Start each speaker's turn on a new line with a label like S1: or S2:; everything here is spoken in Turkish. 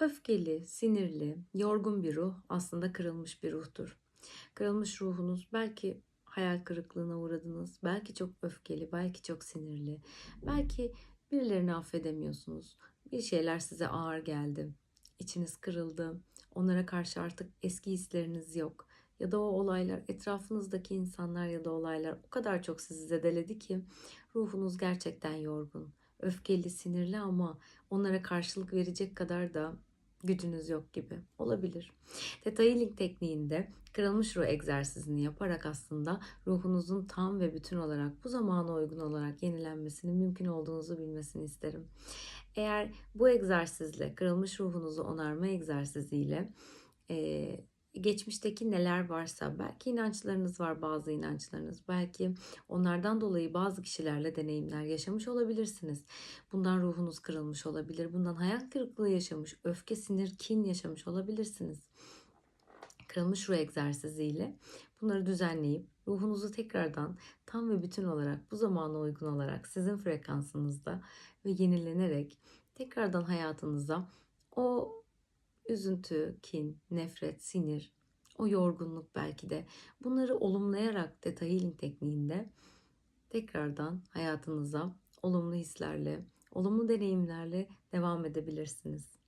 S1: Öfkeli, sinirli, yorgun bir ruh aslında kırılmış bir ruhtur. Kırılmış ruhunuz belki hayal kırıklığına uğradınız, belki çok öfkeli, belki çok sinirli, belki birilerini affedemiyorsunuz. Bir şeyler size ağır geldi. İçiniz kırıldı. Onlara karşı artık eski hisleriniz yok. Ya da o olaylar, etrafınızdaki insanlar ya da olaylar o kadar çok sizi zedeledi ki ruhunuz gerçekten yorgun. Öfkeli, sinirli ama onlara karşılık verecek kadar da gücünüz yok gibi olabilir. Theta Healing tekniğinde kırılmış ruh egzersizini yaparak aslında ruhunuzun tam ve bütün olarak bu zamana uygun olarak yenilenmesinin mümkün olduğunuzu bilmesini isterim. Eğer bu egzersizle, kırılmış ruhunuzu onarma egzersiziyle e, geçmişteki neler varsa belki inançlarınız var bazı inançlarınız belki onlardan dolayı bazı kişilerle deneyimler yaşamış olabilirsiniz. Bundan ruhunuz kırılmış olabilir. Bundan hayal kırıklığı yaşamış, öfke, sinir, kin yaşamış olabilirsiniz. Kırılmış ruh egzersiziyle bunları düzenleyip ruhunuzu tekrardan tam ve bütün olarak bu zamana uygun olarak sizin frekansınızda ve yenilenerek tekrardan hayatınıza o üzüntü, kin, nefret, sinir, o yorgunluk belki de bunları olumlayarak Theta Healing tekniğinde tekrardan hayatınıza olumlu hislerle, olumlu deneyimlerle devam edebilirsiniz.